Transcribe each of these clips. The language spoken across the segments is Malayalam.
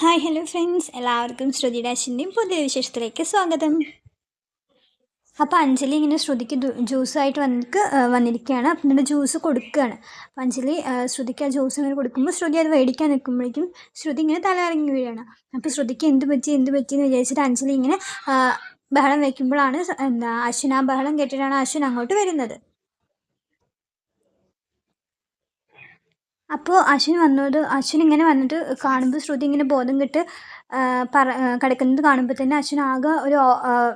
ഹായ് ഹലോ ഫ്രണ്ട്സ് എല്ലാവർക്കും ശ്രുതി ഡാഷിന്റെയും പുതിയ വിശേഷത്തിലേക്ക് സ്വാഗതം. അപ്പോൾ അഞ്ജലി ഇങ്ങനെ ശ്രുതിക്ക് ജ്യൂസായിട്ട് വന്നിട്ട് വന്നിരിക്കുകയാണ്. അപ്പം എന്നിട്ട് ജ്യൂസ് കൊടുക്കുകയാണ്. അപ്പം അഞ്ജലി ശ്രുതിക്ക് ആ ജ്യൂസ് ഇങ്ങനെ കൊടുക്കുമ്പോൾ ശ്രുതി അത് മേടിക്കാൻ നിൽക്കുമ്പോഴേക്കും ശ്രുതി ഇങ്ങനെ തല ഇറങ്ങി വീഴാണ്. അപ്പോൾ ശ്രുതിക്ക് എന്ത് പറ്റി എന്ത് പറ്റി എന്ന് വിചാരിച്ചിട്ട് അഞ്ജലി ഇങ്ങനെ ബഹളം വയ്ക്കുമ്പോഴാണ് എന്താ അശ്വിൻ ആ ബഹളം കേട്ടിട്ടാണ് അശ്വിൻ അങ്ങോട്ട് വരുന്നത്. അപ്പോൾ അശ്വിൻ വന്നത് അശ്വിൻ ഇങ്ങനെ വന്നിട്ട് കാണുമ്പോൾ ശ്രുതി ഇങ്ങനെ ബോധം കെട്ട് പറ കിടക്കുന്നത് കാണുമ്പോൾ തന്നെ അശ്വിൻ ആകെ ഒരു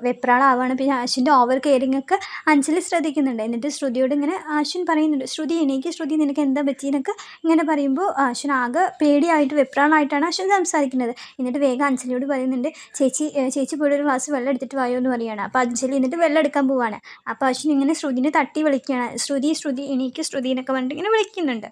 വെപ്രാളാവാണ്. പിന്നെ അശ്വിന്റെ ഓവർ കെയറിങ് ഒക്കെ അഞ്ചലി ശ്രദ്ധിക്കുന്നുണ്ട്. എന്നിട്ട് ശ്രുതിയോട് ഇങ്ങനെ അശ്വിൻ പറയുന്നുണ്ട് ശ്രുതി എനിക്ക് ശ്രുതി നിനക്ക് എന്താ പറ്റിയെന്നൊക്കെ ഇങ്ങനെ പറയുമ്പോൾ അശ്വിൻ ആകെ പേടിയായിട്ട് വെപ്രാളായിട്ടാണ് അശ്വിൻ സംസാരിക്കുന്നത്. എന്നിട്ട് വേഗം അഞ്ചലിയോട് പറയുന്നുണ്ട് ചേച്ചി ചേച്ചി പോയി ഒരു ഗ്ലാസ് വെള്ളം എടുത്തിട്ട് വായോ എന്ന് പറയുകയാണ് അപ്പോൾ അഞ്ജലി എന്നിട്ട് വെള്ളം എടുക്കാൻ പോവാണ്. അപ്പോൾ അശ്വിൻ ഇങ്ങനെ ശ്രുതിനെ തട്ടി വിളിക്കുകയാണ്. ശ്രുതി ശ്രുതി എനിക്ക് ശ്രുതി എന്നൊക്കെ പറഞ്ഞിട്ട് ഇങ്ങനെ വിളിക്കുന്നുണ്ട്.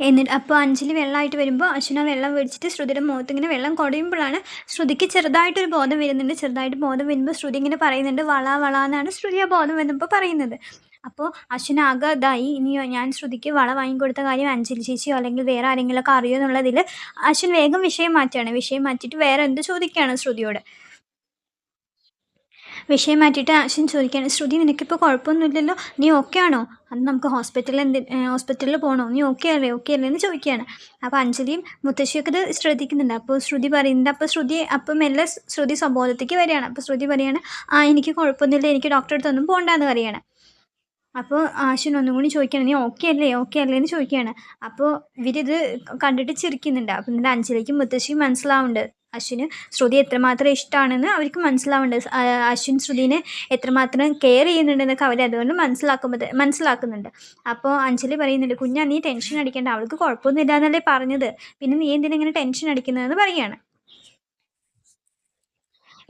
എന്നിട്ട് അപ്പോൾ അഞ്ജലി വെള്ളമായിട്ട് വരുമ്പോൾ അശ്വിന വെള്ളം മേടിച്ചിട്ട് ശ്രുതിയുടെ മുഖത്ത് ഇങ്ങനെ വെള്ളം കുടയുമ്പോഴാണ് ശ്രുതിക്ക് ചെറുതായിട്ടൊരു ബോധം വരുന്നുണ്ട്. ചെറുതായിട്ട് ബോധം വരുമ്പോൾ ശ്രുതി ഇങ്ങനെ പറയുന്നുണ്ട് വള വള എന്നാണ് ശ്രുതി ആ ബോധം വരുമ്പോൾ പറയുന്നത്. അപ്പോൾ അശ്വിന ആകെ ഇതായി. ഇനി ഞാൻ ശ്രുതിക്ക് വള വാങ്ങിക്കൊടുത്ത കാര്യം അഞ്ജലി ചേച്ചിയോ അല്ലെങ്കിൽ വേറെ ആരെങ്കിലുമൊക്കെ അറിയോ എന്നുള്ളതിൽ അശ്വിൻ വേഗം വിഷയം മാറ്റുകയാണ്. വിഷയം മാറ്റിയിട്ട് വേറെ എന്ത് ചോദിക്കുകയാണ് ശ്രുതിയോട്? വിഷയം മാറ്റിയിട്ട് അശ്വിൻ ചോദിക്കുകയാണ് ശ്രുതി നിനക്കിപ്പോൾ കുഴപ്പമൊന്നുമില്ലല്ലോ? നീ ഓക്കെ ആണോ? അത് നമുക്ക് ഹോസ്പിറ്റലിൽ എന്ത് ഹോസ്പിറ്റലിൽ പോകണോ നീ ഓക്കെ അല്ലേ? ഓക്കെ അല്ലേ? എന്ന് ചോദിക്കുകയാണ്. അപ്പോൾ അഞ്ജലിയും മുത്തശ്ശിയൊക്കെ ഇത് ശ്രദ്ധിക്കുന്നുണ്ട്. അപ്പോൾ ശ്രുതി പറയുന്നുണ്ട് അപ്പോൾ ശ്രുതി അപ്പം മെല്ലെ ശ്രുതി സ്വബോധത്തേക്ക് വരികയാണ്. അപ്പോൾ ശ്രുതി പറയുകയാണ് ആ എനിക്ക് കുഴപ്പമൊന്നുമില്ല എനിക്ക് ഡോക്ടറെ അടുത്തൊന്നും പോകണ്ടെന്ന് പറയുകയാണ് അപ്പോൾ ആശുൻ ഒന്നും കൂടി ചോദിക്കുകയാണ് നീ ഓക്കെ അല്ലേ? ഓക്കെ അല്ലേ? എന്ന് ചോദിക്കുകയാണ്. അപ്പോൾ ഇവരിത് കണ്ടിട്ട് ചിരിക്കുന്നുണ്ട്. അപ്പം എന്നിട്ട് അഞ്ജലിക്കും മുത്തശ്ശിയും മനസ്സിലാവുന്നുണ്ട്. അശ്വിന് ശ്രുതി എത്രമാത്രം ഇഷ്ടമാണെന്ന് അവർക്ക് മനസ്സിലാവുന്നുണ്ട്. അശ്വിൻ ശ്രുതിനെ എത്രമാത്രം കെയർ ചെയ്യുന്നുണ്ടെന്നൊക്കെ അവർ അതുകൊണ്ട് മനസ്സിലാക്കുമ്പോൾ മനസ്സിലാക്കുന്നുണ്ട്. അപ്പോൾ അഞ്ജലി പറയുന്നുണ്ട് കുഞ്ഞാ നീ ടെൻഷൻ അടിക്കേണ്ട. അവൾക്ക് കുഴപ്പമൊന്നുമില്ല എന്നല്ലേ പറഞ്ഞത്. പിന്നെ നീ എന്തിനാ ഇങ്ങനെ ടെൻഷൻ അടിക്കുന്നതെന്ന് പറയുകയാണ്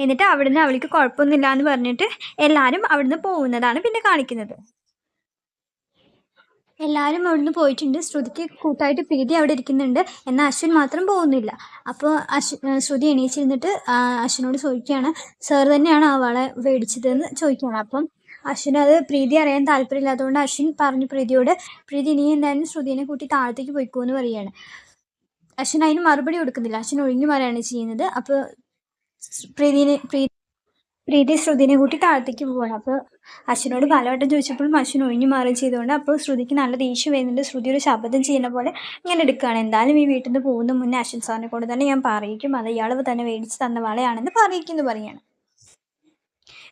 എന്നിട്ട് അവിടുന്ന് അവൾക്ക് കുഴപ്പമൊന്നുമില്ല എന്ന് പറഞ്ഞിട്ട് എല്ലാവരും അവിടുന്ന് പോകുന്നതാണ് പിന്നെ കാണിക്കുന്നത്. എല്ലാവരും അവിടുന്ന് പോയിട്ടുണ്ട്. ശ്രുതിക്ക് കൂട്ടായിട്ട് പ്രീതി അവിടെ ഇരിക്കുന്നുണ്ട്. എന്നാൽ അശ്വിൻ മാത്രം പോകുന്നില്ല. അപ്പോൾ അശ്വ ശ്രുതി എണീച്ചിരുന്നിട്ട് അശ്വിനോട് ചോദിക്കുകയാണ് സാർ തന്നെയാണ് ആ വള മേടിച്ചതെന്ന് ചോദിക്കുകയാണ്. അപ്പം അശ്വിന് അത് പ്രീതി അറിയാൻ താല്പര്യമില്ലാത്തതുകൊണ്ട് അശ്വിൻ പറഞ്ഞു പ്രീതിയോട് പ്രീതി നീ എന്തായാലും ശ്രുതിനെ കൂട്ടി താഴത്തേക്ക് പോയിക്കോ എന്ന് പറയുകയാണ്. അശ്വിൻ അതിന് മറുപടി കൊടുക്കുന്നില്ല. അശ്വിൻ ഒഴിഞ്ഞു മാറുകയാണ് ചെയ്യുന്നത്. അപ്പോൾ പ്രീതിനെ പ്രീ പ്രീതി ശ്രുതിനെ കൂട്ടി താഴത്തേക്ക് പോവാണ്. അപ്പോൾ അശ്വിനോട് പലവട്ടം ചോദിച്ചപ്പോഴും അശ്വിൻ ഒഴിഞ്ഞു മാറുകയും ചെയ്തുകൊണ്ട് അപ്പോൾ ശ്രുതിക്ക് നല്ല ദേഷ്യം വരുന്നുണ്ട്. ശ്രുതി ഒരു ശബ്ദം ചെയ്യുന്ന പോലെ ഇങ്ങനെ എടുക്കുകയാണ്. എന്തായാലും ഈ വീട്ടിൽ നിന്ന് പോകുന്ന മുന്നേ അശ്വിൻ സാറിനെ കൊണ്ട് തന്നെ ഞാൻ പറയിക്കും. അത് ഇയാൾ തന്നെ മേടിച്ച് തന്ന വളയാണെന്ന് പറയിക്കുന്നു പറയാണ്.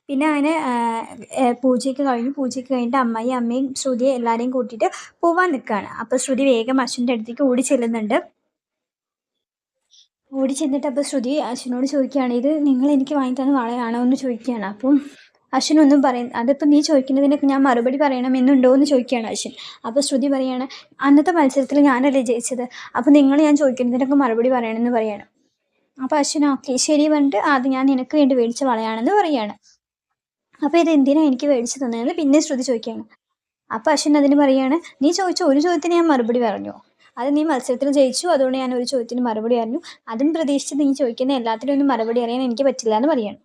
പിന്നെ അങ്ങനെ പൂജയൊക്കെ കഴിഞ്ഞു. പൂജയൊക്കെ കഴിഞ്ഞിട്ട് അമ്മയും അമ്മയും ശ്രുതിയെ എല്ലാവരെയും കൂട്ടിയിട്ട് പോവാൻ നിൽക്കുകയാണ്. അപ്പോൾ ശ്രുതി വേഗം അശ്വിന്റെ അടുത്തേക്ക് ഓടി ചെല്ലുന്നുണ്ട്. ഓടി ചെന്നിട്ട് അപ്പോൾ ശ്രുതി അശ്വിനോട് ചോദിക്കുകയാണ് ഇത് നിങ്ങൾ എനിക്ക് വാങ്ങി തന്ന വളയാണോ? എന്ന് ചോദിക്കുകയാണ്. അപ്പം അശ്വിൻ ഒന്നും പറയും അതിപ്പോൾ നീ ചോദിക്കുന്നതിനൊക്കെ ഞാൻ മറുപടി പറയണമെന്നുണ്ടോ? എന്ന് ചോദിക്കുകയാണ് അശ്വിൻ. അപ്പോൾ ശ്രുതി പറയാണ് അന്നത്തെ മത്സരത്തിൽ ഞാനല്ലേ ജയിച്ചത് അപ്പോൾ നിങ്ങൾ ഞാൻ ചോദിക്കുന്നതിനൊക്കെ മറുപടി പറയണമെന്ന് പറയാണ്. അപ്പോൾ അശ്വിൻ ഓക്കെ ശരി പറഞ്ഞിട്ട് അത് ഞാൻ നിനക്ക് വേണ്ടി മേടിച്ച വളയാണെന്ന് പറയാണ്. അപ്പോൾ ഇത് എന്തിനാണ് എനിക്ക് മേടിച്ച് തന്നതെന്ന് പിന്നെ ശ്രുതി ചോദിക്കുകയാണ്. അപ്പോൾ അശ്വിൻ അതിന് പറയാണ് നീ ചോദിച്ച ഒരു ചോദ്യത്തിന് ഞാൻ മറുപടി പറഞ്ഞു? അത് നീ മത്സരത്തിൽ ജയിച്ചു. അതുകൊണ്ട് ഞാൻ ഒരു ചോദ്യത്തിന് മറുപടി അറിഞ്ഞു അതും പ്രതീക്ഷിച്ച് നീ ചോദിക്കുന്ന എല്ലാത്തിനും ഒന്നും മറുപടി അറിയാൻ എനിക്ക് പറ്റില്ല എന്ന് പറയാണ്.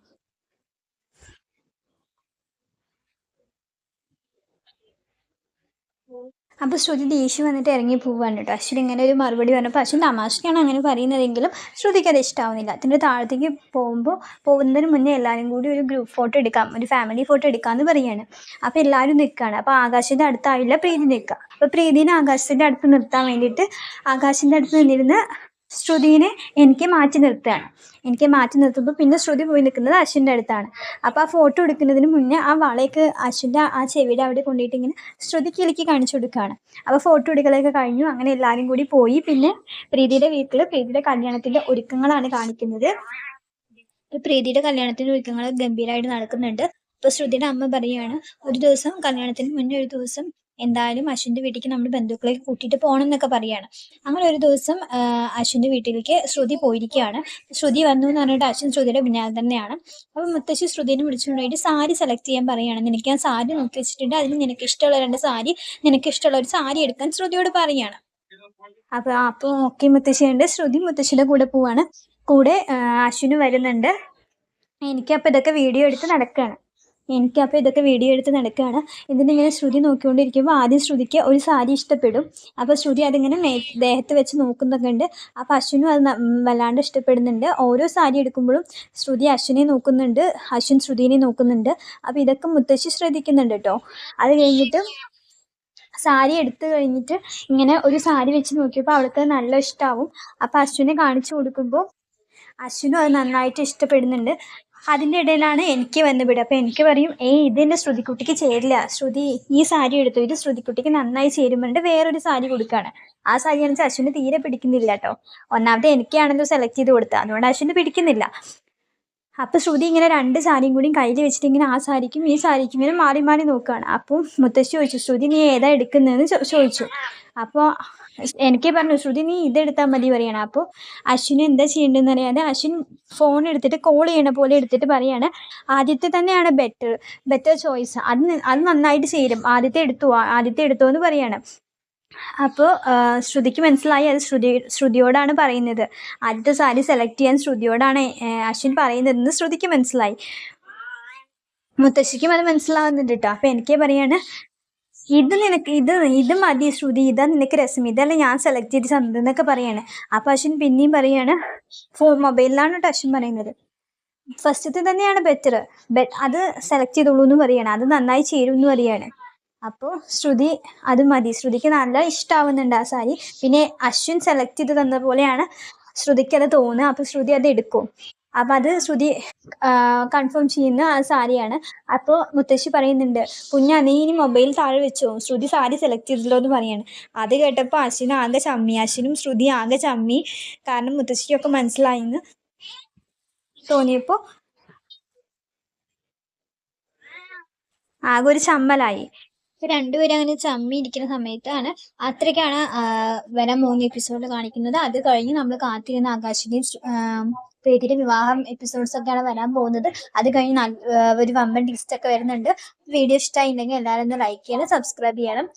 അപ്പോൾ ശ്രുതി ദേഷ്യം വന്നിട്ട് ഇറങ്ങി പോവാണ് കേട്ടോ. അശ്വിൻ ഇങ്ങനെ ഒരു മറുപടി പറഞ്ഞപ്പോൾ അശ്വിൻ തമാശയാണ് അങ്ങനെ പറയുന്നതെങ്കിലും ശ്രുതിക്ക് അത് ഇഷ്ടാവുന്നില്ല. അതിന്റെ താഴത്തേക്ക് പോകുമ്പോൾ പോകുന്നതിന് മുന്നേ എല്ലാവരും കൂടി ഒരു ഗ്രൂപ്പ് ഫോട്ടോ എടുക്കാം ഒരു ഫാമിലി ഫോട്ടോ എടുക്കാമെന്ന് പറയാണ്. അപ്പോൾ എല്ലാവരും നിൽക്കുകയാണ് അപ്പോൾ ആകാശിന്റെ അടുത്തായില്ല പ്രീതി നിൽക്കുക അപ്പോൾ പ്രീതിനെ ആകാശത്തിന്റെ അടുത്ത് നിർത്താൻ വേണ്ടിയിട്ട് ആകാശിന്റെ അടുത്ത് നിന്നിരുന്ന് ശ്രുതിനെ എനിക്ക് മാറ്റി നിർത്തുകയാണ്. എനിക്ക് മാറ്റി നിർത്തുമ്പോൾ പിന്നെ ശ്രുതി പോയി നിൽക്കുന്നത് അശ്വിന്റെ അടുത്താണ്. അപ്പോൾ ആ ഫോട്ടോ എടുക്കുന്നതിന് മുന്നേ ആ വളയൊക്കെ അശ്വിന്റെ ആ ചെവിയുടെ അവിടെ കൊണ്ടുപോയിട്ട് ഇങ്ങനെ ശ്രുതി കിളിക്ക് കാണിച്ചു കൊടുക്കുകയാണ്. അപ്പോൾ ഫോട്ടോ എടുക്കലൊക്കെ കഴിഞ്ഞു. അങ്ങനെ എല്ലാവരും കൂടി പോയി. പിന്നെ പ്രീതിയുടെ വീട്ടിൽ പ്രീതിയുടെ കല്യാണത്തിന്റെ ഒരുക്കങ്ങളാണ് കാണിക്കുന്നത്. പ്രീതിയുടെ കല്യാണത്തിന്റെ ഒരുക്കങ്ങൾ ഗംഭീരമായിട്ട് നടക്കുന്നുണ്ട്. അപ്പോൾ ശ്രുതിയുടെ അമ്മ പറയുകയാണ് ഒരു ദിവസം കല്യാണത്തിന് മുന്നേ ഒരു ദിവസം എന്തായാലും അശ്വിന്റെ വീട്ടിലേക്ക് നമ്മൾ ബന്ധുക്കളേക്ക് കൂട്ടിയിട്ട് പോകണം എന്നൊക്കെ പറയാണ്. അങ്ങനെ ഒരു ദിവസം അശ്വിന്റെ വീട്ടിലേക്ക് ശ്രുതി പോയിരിക്കുകയാണ് ശ്രുതി വന്നു എന്ന് പറഞ്ഞിട്ട് അശ്വിൻ ശ്രുതിയുടെ പിന്നാലെ തന്നെയാണ്. അപ്പോൾ മുത്തശ്ശി ശ്രുതിനെ വിളിച്ചുകൊണ്ടായിട്ട് സാരി സെലക്ട് ചെയ്യാൻ പറയുകയാണ് നിനക്ക് ഞാൻ സാരി നോക്കി വെച്ചിട്ടുണ്ട്. അതിന് നിനക്ക് ഇഷ്ടമുള്ള രണ്ട് സാരി നിനക്ക് ഇഷ്ടമുള്ള ഒരു സാരി എടുക്കാൻ ശ്രുതിയോട് പറയുകയാണ് അപ്പോൾ അപ്പോൾ ഓക്കെ മുത്തശ്ശിയുണ്ട് ശ്രുതി മുത്തശ്ശിയുടെ കൂടെ പോവാണ്. കൂടെ അശ്വിന് വരുന്നുണ്ട്. എനിക്കപ്പോൾ ഇതൊക്കെ വീഡിയോ എടുത്ത് നടക്കുകയാണ് എനിക്കപ്പോൾ ഇതൊക്കെ വീഡിയോ എടുത്ത് നടക്കുകയാണ് ഇതിനിങ്ങനെ ശ്രുതി നോക്കിക്കൊണ്ടിരിക്കുമ്പോൾ ആദ്യം ശ്രുതിക്ക് ഒരു സാരി ഇഷ്ടപ്പെടും. അപ്പോൾ ശ്രുതി അതിങ്ങനെ മേ ദേഹത്ത് വെച്ച് നോക്കുന്നൊക്കെ ഉണ്ട്. അപ്പോൾ അശ്വിനും അത് വല്ലാണ്ട് ഇഷ്ടപ്പെടുന്നുണ്ട്. ഓരോ സാരി എടുക്കുമ്പോഴും ശ്രുതി അശ്വിനെ നോക്കുന്നുണ്ട്. അശ്വിൻ ശ്രുതിനെ നോക്കുന്നുണ്ട്. അപ്പോൾ ഇതൊക്കെ മുത്തശ്ശി ശ്രദ്ധിക്കുന്നുണ്ട് കേട്ടോ അത് കഴിഞ്ഞിട്ട് സാരി എടുത്തു കഴിഞ്ഞിട്ട് ഇങ്ങനെ ഒരു സാരി വെച്ച് നോക്കിയപ്പോൾ അവൾക്ക് നല്ല ഇഷ്ടമാവും അപ്പോൾ അശ്വിനെ കാണിച്ചു കൊടുക്കുമ്പോൾ അശ്വിനും അത് നന്നായിട്ട് ഇഷ്ടപ്പെടുന്നുണ്ട്. അതിന്റെ ഇടയിലാണ് എനിക്ക് വന്ന് വിടുക അപ്പോൾ എനിക്ക് പറയും ഏയ് ഇത് എന്റെ ശ്രുതിക്കുട്ടിക്ക് ചേരില്ല. ശ്രുതി ഈ സാരി എടുത്തു? ഇത് ശ്രുതിക്കുട്ടിക്ക് നന്നായി ചേരുമ്പോണ്ട് വേറൊരു സാരി കൊടുക്കുകയാണ്. ആ സാരി വെച്ചാൽ അശ്വിന് തീരെ പിടിക്കുന്നില്ല കേട്ടോ ഒന്നാമത് എനിക്കാണല്ലോ സെലക്ട് ചെയ്ത് കൊടുത്തത് അതുകൊണ്ട് അശ്വിന് പിടിക്കുന്നില്ല. അപ്പോൾ ശ്രുതി ഇങ്ങനെ രണ്ട് സാരിയും കൂടി കയ്യിൽ വെച്ചിട്ട് ഇങ്ങനെ ആ സാരിക്കും ഈ സാരിക്കും ഇങ്ങനെ മാറി മാറി നോക്കുകയാണ്. അപ്പോൾ മുത്തശ്ശി ചോദിച്ചു ശ്രുതി നീ ഏതാ എടുക്കുന്നതെന്ന് ചോദിച്ചു. അപ്പോൾ എനിക്ക് പറഞ്ഞു ശ്രുതി നീ ഇതെടുത്താൽ മതി പറയണം. അപ്പോൾ അശ്വിന് എന്താ ചെയ്യേണ്ടതെന്ന് അറിയാതെ അശ്വിൻ ഫോൺ എടുത്തിട്ട് കോൾ ചെയ്യണ പോലെ എടുത്തിട്ട് പറയാണ് ആദ്യത്തെ തന്നെയാണ് ബെറ്റർ ബെറ്റർ ചോയ്സ് അത് അത് നന്നായിട്ട് ചേരും. ആദ്യത്തെ എടുത്തു ആദ്യത്തെ എടുത്തു എന്ന് പറയാണ്. അപ്പോൾ ശ്രുതിക്ക് മനസ്സിലായി. അത് ശ്രുതി ശ്രുതിയോടാണ് പറയുന്നത്. ആദ്യത്തെ സാരി സെലക്ട് ചെയ്യാൻ ശ്രുതിയോടാണ് അശ്വിൻ പറയുന്നതെന്ന് ശ്രുതിക്ക് മനസ്സിലായി. മുത്തശ്ശിക്കും അത് മനസ്സിലാവുന്നുണ്ട് കേട്ടോ അപ്പം എനിക്ക് പറയാണ് ഇത് നിനക്ക് ഇത് ഇത് മതി ശ്രുതി ഇതാ നിനക്ക് രസം. ഇതല്ല ഞാൻ സെലക്ട് ചെയ്ത് തന്നതെന്നൊക്കെ പറയാണ്. അപ്പം അശ്വിൻ പിന്നെയും പറയാണ് ഫോൺ മൊബൈലിലാണ് കേട്ടോ അശ്വിൻ പറയുന്നത്. ഫസ്റ്റത്തെ തന്നെയാണ് ബെറ്റർ ബെറ്റ് അത് സെലക്ട് ചെയ്തോളൂ എന്ന് പറയാണ്. അത് നന്നായി ചേരും എന്ന് പറയാണ്. അപ്പോൾ ശ്രുതി അത് മതി. ശ്രുതിക്ക് നല്ല ഇഷ്ടാവുന്നുണ്ട് ആ സാരി. പിന്നെ അശ്വിൻ സെലക്ട് ചെയ്ത് തന്ന പോലെയാണ് ശ്രുതിക്ക് അത് തോന്നുക. അപ്പോൾ ശ്രുതി അത് എടുക്കും. അപ്പം അത് ശ്രുതി കൺഫേം ചെയ്യുന്ന ആ സാരിയാണ് അപ്പോൾ മുത്തശ്ശി പറയുന്നുണ്ട് കുഞ്ഞാ നീ ഇനി മൊബൈൽ താഴെ വെച്ചോ. ശ്രുതി സാരി സെലക്ട് ചെയ്തല്ലോ എന്ന് പറയാണ്. അത് കേട്ടപ്പോൾ അശ്വിൻ ആകെ ചമ്മി. അശ്വിനും ശ്രുതി ആകെ ചമ്മി. കാരണം മുത്തശ്ശിക്കൊക്കെ മനസ്സിലായിന്ന് തോന്നിയപ്പോൾ ആകെ ഒരു ചമ്മലായി. രണ്ടുപേരും അങ്ങനെ ചമ്മി ഇരിക്കുന്ന സമയത്താണ് അത്രയ്ക്കാണ് വരാൻ മൂന്ന് എപ്പിസോഡിൽ കാണിക്കുന്നത്. അത് കഴിഞ്ഞ് നമ്മൾ കാത്തിരുന്ന ആകാശിന്റെയും പ്രീതിയുടെ വിവാഹം എപ്പിസോഡ്സ് ഒക്കെയാണ് വരാൻ പോകുന്നത്. അത് കഴിഞ്ഞ് ഒരു വമ്പൻ ലിസ്റ്റ് ഒക്കെ വരുന്നുണ്ട്. വീഡിയോ ഇഷ്ടമായില്ലെങ്കിൽ എല്ലാവരും ഒന്ന് ലൈക്ക് ചെയ്യണം സബ്സ്ക്രൈബ് ചെയ്യണം.